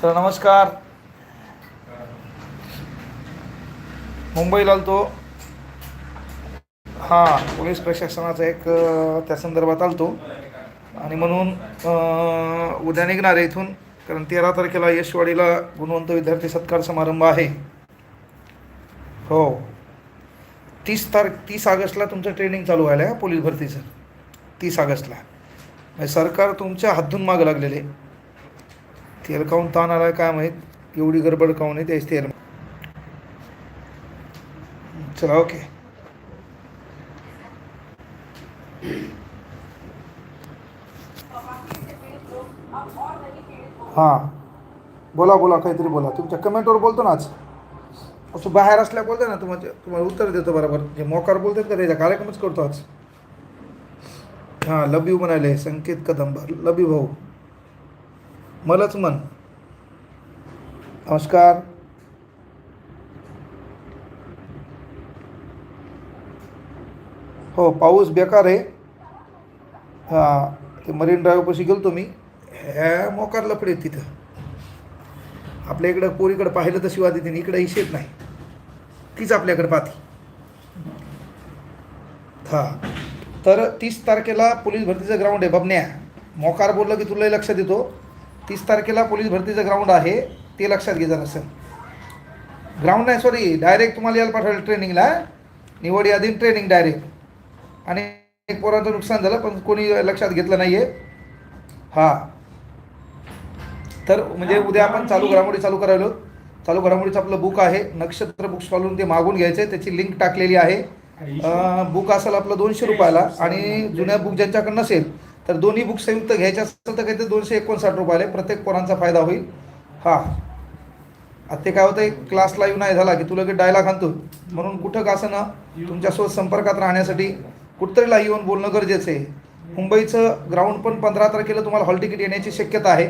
Sir नमस्कार. मुंबईला आलतो हां पोलीस प्रशासनाचा एक त्या संदर्भात आलतो. आणि म्हणून उद्या निघणार आहे इथून कारण तेरा तारखेला यशवाडीला गुणवंत विद्यार्थी सत्कार समारंभ आहे. हो. तीस तार तीस ऑगस्टला तुमचं ट्रेनिंग चालू व्हायला आहे पोलीस भरतीचं. तीस ऑगस्टला. म्हणजे सरकार तुमच्या हातून मागं लागलेले. तेल काऊन ताण आलाय काय माहीत? एवढी गडबड काऊन आहे त्याच तेल. चला ओके. हां. बोला बोला काहीतरी बोला. तुमच्या कमेंटवर बोलतो ना आज. असं बाहेर असल्या बोलतोय ना तुम्हाला तुम्हाला उत्तर देतो बरोबर. जे मोकार बोलतात का त्याचा कार्यक्रमच करतो आज. हां लबी म्हणाले संकेत कदंबर लबी भाऊ. मलाच मन. नमस्कार. हो पाऊस बेकार आहे. हां ते मरीन ड्राईव्हपाशी गेलो मी. ह्या मोकार लफडे तिथं. आपल्या इकडं पोरीकडं पाहिलं तर शिवा तिथे इकडं इशेत नाही. तीच आपल्याकडे पाहते. हां. तर तीस तारखेला पोलीस भरतीचं ग्राउंड आहे. बबन्या मोकार बोललं की तुलाही लक्षात देतो तीस तारखेला पोलीस भरतीचं ग्राउंड आहे. ते लक्षात घे जरा सर ग्राउंड नाही सॉरी डायरेक्ट तुम्हाला यायला पाठवलं ट्रेनिंगला निवड यादी ट्रेनिंग डायरेक्ट आणि एक पोरांचं नुकसान झालं पण कोणी लक्षात घेतलं नाही आहे हां. तर म्हणजे उद्या आपण चालू घडामोडी चालू करायलो. चालू घडामोडीचं आपलं बुक आहे. नक्षत्र बुक स्टॉलवरून ते मागून घ्यायचं आहे त्याची लिंक टाकलेली आहे. बुक असेल आपलं दोनशे रुपयाला आणि जुन्या बुक ज्यांच्याकडे नसेल तर दोन्ही बुक संयुक्त घ्यायचे असेल तर काहीतरी दोनशे एकोणसाठ रुपयाला. प्रत्येक पोरांचा फायदा होईल. हां. आता ते काय होतं क्लासला येऊन नाही झाला की तुला की डायलॉग आणतो म्हणून कुठं का असं ना तुमच्यासोबत संपर्कात राहण्यासाठी कुठतरीला येऊन बोलणं गरजेचं आहे. मुंबईचं ग्राउंड पण पंधरा तारखेला तुम्हाला हॉल तिकीट येण्याची शक्यता आहे.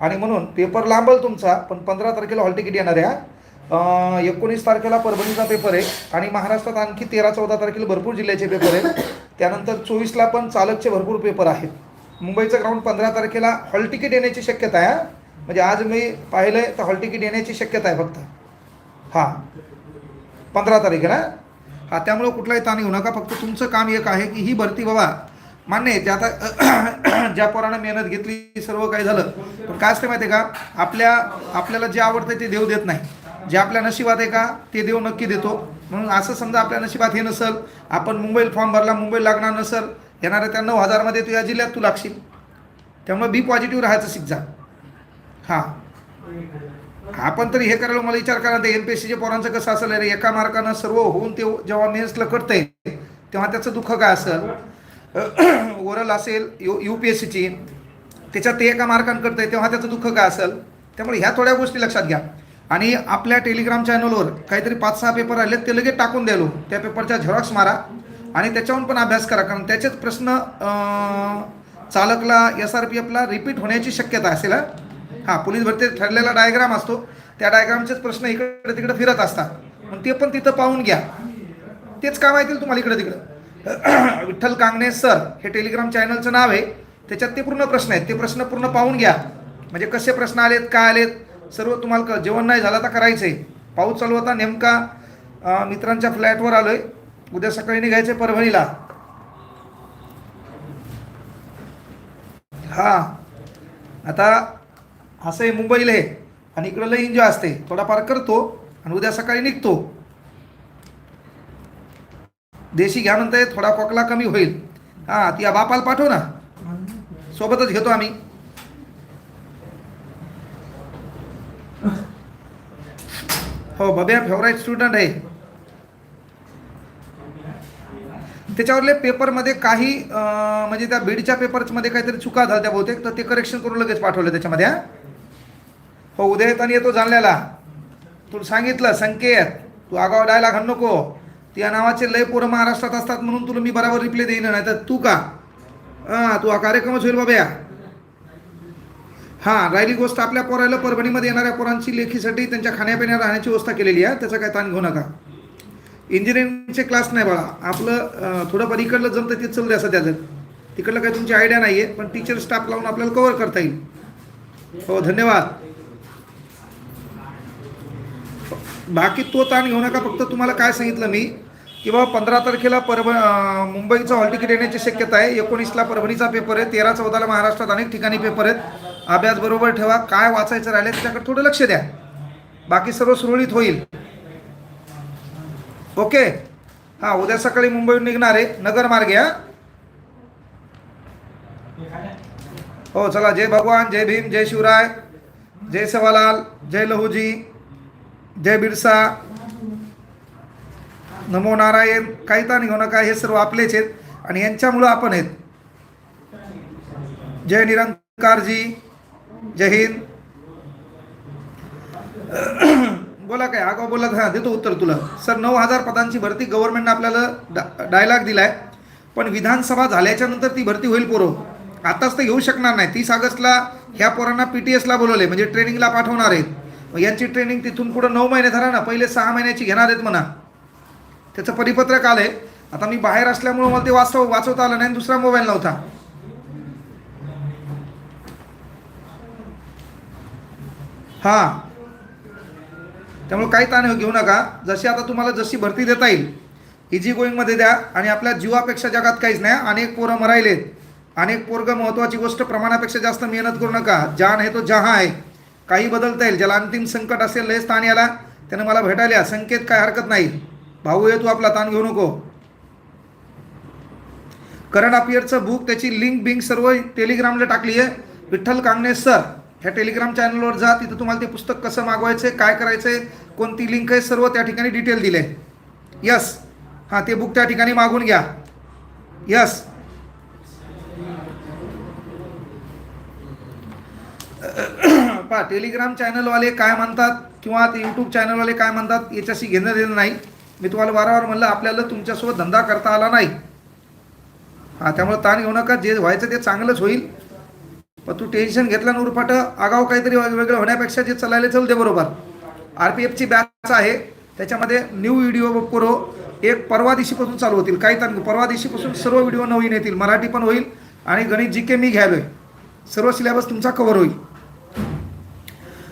आणि म्हणून पेपर लांबल तुमचा पण पंधरा तारखेला हॉल तिकीट येणार आहे एकोणीस तारखेला परभणीचा पेपर आहे आणि महाराष्ट्रात आणखी तेरा चौदा तारखेला भरपूर जिल्ह्याचे पेपर आहेत. त्यानंतर चोवीसला पण चालकचे भरपूर पेपर आहेत. मुंबईचं ग्राउंड पंधरा तारखेला हॉल तिकीट येण्याची शक्यता आहे म्हणजे आज मी पाहिलं आहे तर हॉल तिकीट येण्याची शक्यता आहे फक्त. हां. पंधरा तारखेला हा त्यामुळं कुठलाही ताण येऊ नका. फक्त तुमचं काम एक आहे की ही भरती बाबा मान्य आहे जे आता ज्या पोरानं मेहनत घेतली सर्व काही झालं. पण काय असते माहिती आहे का? आपल्या आपल्याला जे आवडतं ते देव देत नाही. जे आपल्या नशिबात आहे का ते देव नक्की देतो. म्हणून असं समजा आपल्या नशिबात हे नसल आपण मुंबईला फॉर्म भरला मुंबई लागणार नसल येणाऱ्या त्या नऊ हजारमध्ये तू या जिल्ह्यात तू लागशील. त्यामुळे बी पॉझिटिव्ह राहायचं शिक जा. हां. आपण तरी हे करायला मला विचार करा ते एम पी एस सीच्या पोरांचं कसं असेल? रे एका मार्कानं सर्व होऊन ते जेव्हा मेन्सला करतंय तेव्हा त्याचं दुःख काय असेल? ओरल असेल यू यू पी एस सीची. त्याच्यात ते एका मार्कांकडतं आहे तेव्हा त्याचं दुःख काय असेल? त्यामुळे ह्या थोड्या गोष्टी लक्षात घ्या. आणि आपल्या टेलिग्राम चॅनलवर काहीतरी पाच सहा पेपर आलेत ते लगेच टाकून द्यालो त्या पेपरच्या झेरॉक्स मारा आणि त्याच्याहून पण अभ्यास करा कारण त्याचेच प्रश्न चालकला एस आर पी एफला रिपीट होण्याची शक्यता असेल हां? पोलीस भरती ठरलेला डायग्राम असतो. त्या डायग्रामचेच प्रश्न इकडे तिकडे फिरत असतात. मग ते पण तिथं पाहून घ्या. तेच काम येतील तुम्हाला इकडे तिकडं विठ्ठल कांगणे सर हे टेलिग्राम चॅनलचं नाव आहे. त्याच्यात ते पूर्ण प्रश्न आहेत. ते प्रश्न पूर्ण पाहून घ्या. म्हणजे कसे प्रश्न आलेत काय आलेत सर्व तुम्हाला क- जेवण नाही झालं तर करायचं आहे पाऊस चालू होता नेमका मित्रांच्या फ्लॅटवर आलोय. उद्या सकाळी निघायचं आहे परभणीला. हां. आता असं आहे मुंबईला आहे. आणि इकडं लई एन्जॉय असते. थोडाफार करतो आणि उद्या सकाळी निघतो. देशी घ्या म्हणताय थोडा खोकला कमी होईल. हां ती या बापाला पाठव ना. सोबतच घेतो आम्ही. हो बब्या फेवरेट स्टुडंट आहे. त्याच्यावरले पेपरमध्ये काही म्हणजे त्या बीडच्या पेपरमध्ये काहीतरी चुका झाल्या बहुतेक तर ते करेक्शन करून लगेच पाठवलं त्याच्यामध्ये हो. उद्या येताना येतो जाणल्याला तुला सांगितलं संकेत. तू आगाव डायला घाल नको. त्या नावाचे लय पोरं महाराष्ट्रात असतात म्हणून तुला मी बरोबर रिप्लाय देईन नाही तर तू का? हां तू हा कार्यक्रमच होईल बाबा हां राहिली गोष्ट आपल्या पोराला परभणीमध्ये येणाऱ्या पोरांची लेखीसाठी त्यांच्या खाण्यापिण्या राहण्याची व्यवस्था केलेली आहे. त्याचा काय ताण घेऊ नका. इंजिनिअरिंगचे क्लास नाही बाळा. आपलं थोडंफार इकडलं जमतं ते चालू द्या सध्या जर तिकडलं काही तुमची आयडिया नाही आहे पण टीचर स्टाफ लावून आपल्याला कवर करता येईल. हो धन्यवाद. बाकी तो ताण घेऊ नका फक्त तुम्हाला काय सांगितलं मी की बाबा पंधरा तारखेला परभ मुंबईचं हॉल तिकीट येण्याची शक्यता आहे. एकोणीसला परभणीचा पेपर आहे तेरा चौदाला महाराष्ट्रात अनेक ठिकाणी पेपर आहेत. अभ्यास बरोबर ठेवा काय वाचायचं राहिले त्याच्याकडे थोडं लक्ष द्या. बाकी सर्व सुरळीत होईल. ओके? हां उद्या सकाळी मुंबईहून निघणार आहे. नगर मार्गे हा? हो चला. जय भगवान जय भीम जय शिवराय जय सवालाल जय लहूजी. जय बिरसा. नमो नारायण. काही ताण घेऊ नका हे सर्व आपलेच आहेत आणि यांच्यामुळं आपण आहेत. जय निरंकारजी. जय हिंद. बोला काय आगाव बोला हां देतो उत्तर तुला. सर नऊ हजार पदांची भरती गव्हर्नमेंटनं आपल्याला डा डायलॉग दिलाय. पण विधानसभा झाल्याच्यानंतर ती भरती होईल पोरो. आताच तर घेऊ शकणार नाही. तीस ऑगस्टला ह्या पोरांना पी टी एसला बोलवले म्हणजे ट्रेनिंगला पाठवणार आहेत. मग यांची ट्रेनिंग तिथून पुढं नऊ महिने धरा ना पहिले सहा महिन्याची घेणार आहेत म्हणा. त्याचं परिपत्रक आलं आहे आता मी बाहेर असल्यामुळं मला ते वाचव वाचवता आलं नाही आणि दुसरा मोबाईल नव्हता. हां. त्यामुळे काही ताण घेऊ नका. जशी आता तुम्हाला जशी भरती देता येईल इझी गोईंगमध्ये द्या. आणि आपल्या जीवापेक्षा जगात काहीच नाही. अनेक पोरं मरायलेत. अनेक पोरगं महत्त्वाची गोष्ट प्रमाणापेक्षा जास्त मेहनत करू नका. जान आहे तो जहा आहे. काही बदलता येईल. ज्याला अंतिम संकट असेल लय ताण याला त्यानं मला भेटायला संकेत काय हरकत नाही. भाऊ ये तू आपला ताण घेऊ नको. करंट अफेअरचं बुक त्याची लिंक बिंक सर्व टेलिग्रामला टाकली आहे. विठ्ठल कांगणे सर ह्या टेलिग्राम चॅनलवर जा. तिथं तुम्हाला ते पुस्तक कसं मागवायचं आहे काय करायचं आहे कोणती लिंक आहे सर्व त्या ठिकाणी डिटेल दिले. यस हां ते बुक त्या ठिकाणी मागून घ्या. यस पहा टेलिग्राम चॅनलवाले काय म्हणतात किंवा ते यूट्यूब चॅनलवाले काय म्हणतात याच्याशी घेणं देणं नाही. मी तुम्हाला वारंवार म्हणलं आपल्याला तुमच्यासोबत धंदा करता आला नाही. हां त्यामुळे ताण घेऊ नका जे व्हायचं ते चांगलंच होईल. पण तू टेन्शन घेतलं ना उरफाट आगाव काहीतरी वेगळं होण्यापेक्षा जे चालायला चल दे बरोबर. आर पी एफची बॅच आहे त्याच्यामध्ये न्यू व्हिडिओ करो. एक परवा दिवशीपासून चालू होतील काही ताण परवा दिवशीपासून सर्व व्हिडिओ नवीन येतील. मराठी पण होईल आणि गणित जी के मी घ्यावे सर्व सिलेबस तुमचा कवर होईल.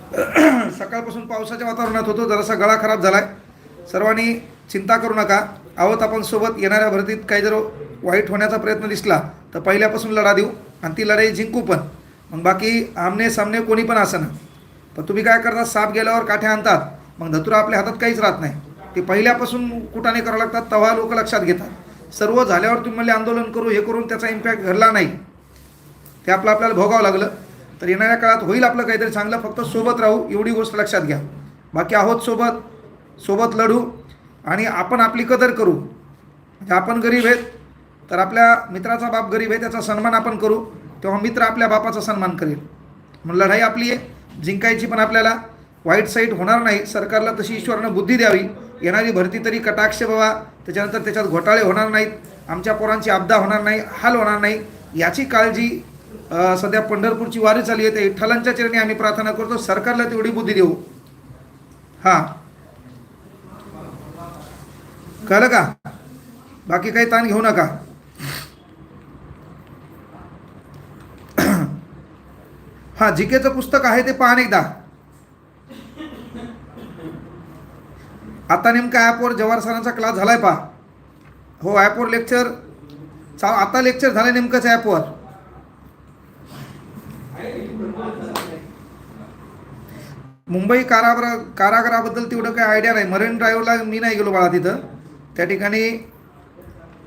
सकाळपासून पावसाच्या वातावरणात होतो. जरासा गळा खराब झाला आहे सर्वांनी चिंता करू नका. आहोत आपण सोबत. येणाऱ्या भरतीत काही जर वाईट होण्याचा प्रयत्न दिसला तर पहिल्यापासून लढा देऊ आणि ती लढाई जिंकू पण. मग बाकी आमने सामने कोणी पण असं ना. पण तुम्ही काय करता? साप गेल्यावर काठ्या आणतात. मग धतुरा आपल्या हातात काहीच राहत नाही. ते पहिल्यापासून कुटाने करावं लागतात तेव्हा लोक लक्षात घेतात. सर्व झाल्यावर तुम्ही म्हणले आंदोलन करू हे करून त्याचा इम्पॅक्ट घडला नाही. ते आपलं आपल्याला भोगावं लागलं. तर येणाऱ्या काळात होईल आपलं काहीतरी चांगलं फक्त सोबत राहू एवढी गोष्ट लक्षात घ्या. बाकी आहोत सोबत सोबत लढू आणि आपण आपली कदर करू. म्हणजे आपण गरीब आहेत तर आपल्या मित्राचा बाप गरीब आहे त्याचा सन्मान आपण करू तेव्हा मित्र आपल्या बापाचा सन्मान करेल. मग लढाई आपली आहे जिंकायची पण आपल्याला वाईट साईट होणार नाही सरकारला तशी ईश्वरानं बुद्धी द्यावी. येणारी भरती तरी कटाक्ष बाबा त्याच्यानंतर त्याच्यात घोटाळे होणार नाहीत आमच्या पोरांची आपदा होणार नाही हाल होणार नाही याची काळजी सध्या पंढरपूरची वारी चालली आहे. ते विठ्ठलांच्या चरणी आम्ही प्रार्थना करतो. सरकारला तेवढी बुद्धी देऊ. हां. कळलं का? बाकी काही ताण घेऊ नका. हां जिकेचं पुस्तक आहे ते पाहा एकदा. आता नेमका ॲपवर जवाहर सरांचा क्लास झालाय पहा. हो ॲपवर लेक्चर चा आता लेक्चर झालं नेमकंच ॲपवर मुंबई कारागृह कारागृहाबद्दल तेवढं काही आयडिया नाही. मरीन ड्राईव्हला मी नाही गेलो बाळा तिथं. त्या ठिकाणी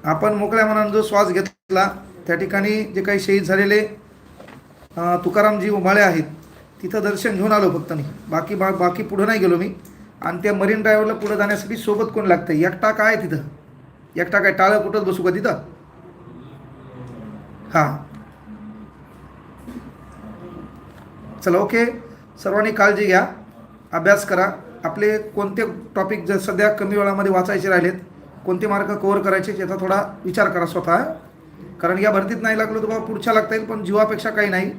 आपण मोकळ्या मनानं जो श्वास घेतला त्या ठिकाणी जे काही शहीद झालेले तुकारामजी उभाळे आहेत तिथं दर्शन घेऊन आलो फक्त मी. बाकी बा बाकी पुढं नाही गेलो मी. आणि त्या मरीन ड्रायव्हरला पुढं जाण्यासाठी सोबत कोण लागतं? एकटा काय तिथं? एकटा काय टाळं कुठंच बसू का तिथं? हां. चला ओके. सर्वांनी काळजी घ्या अभ्यास करा. आपले कोणते टॉपिक जर सध्या कमी वेळामध्ये वाचायचे राहिलेत कोणते मार्क कव्हर करायचे याचा थोडा विचार करा स्वतः. कारण या भरतीत नाही लागलं तर बाबा पुढच्या लागता येईल पण जीवापेक्षा काही नाही.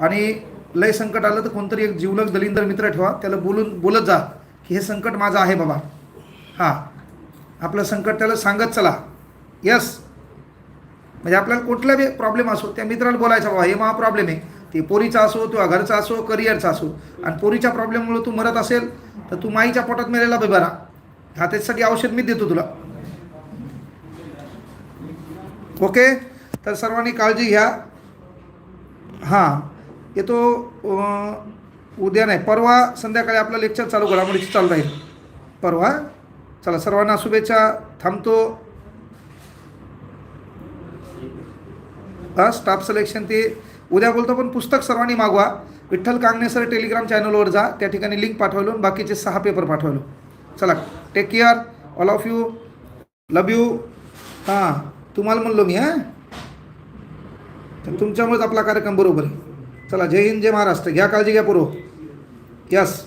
आणि लय संकट आलं तर कोणतरी एक जीवलग दलिंदर मित्र ठेवा त्याला बोलून बोलत जा की हे संकट माझं आहे बाबा. हां. आपलं संकट त्याला सांगत चला. यस म्हणजे आपल्याला कुठला बी प्रॉब्लेम असो त्या मित्राला बोलायचा बाबा हे महा प्रॉब्लेम आहे. ते पोरीचा असो किंवा घरचा असो करिअरचा असो. आणि पोरीच्या प्रॉब्लेममुळे तू मरत असेल तर तू माईच्या पोटात मेलेला बी बरा. हा त्याच्यासाठी औषध मी देतो तुला. ओके? तर सर्वांनी काळजी घ्या. हां. येतो उद्या नाही. परवा संध्याकाळी आपलं लेक्चर चालू घडामोडीची चालू राहील. परवा. चला सर्वांना शुभेच्छा. थांबतो. हा स्टाफ सिलेक्शन ते उद्या बोलतो पण पुस्तक सर्वांनी मागवा. विठ्ठल कांगणे सर टेलिग्राम चॅनलवर जा. त्या ठिकाणी लिंक पाठवलो आणि बाकीचे सहा पेपर पाठवलो. चला take care all of you love you हां तुम्हाला म्हणलो मी हां? तर तुमच्यामुळेच आपला कार्यक्रम बरोबर आहे. चला जय हिंद जय महाराष्ट्र. घ्या काळजी घ्या पूर्व यस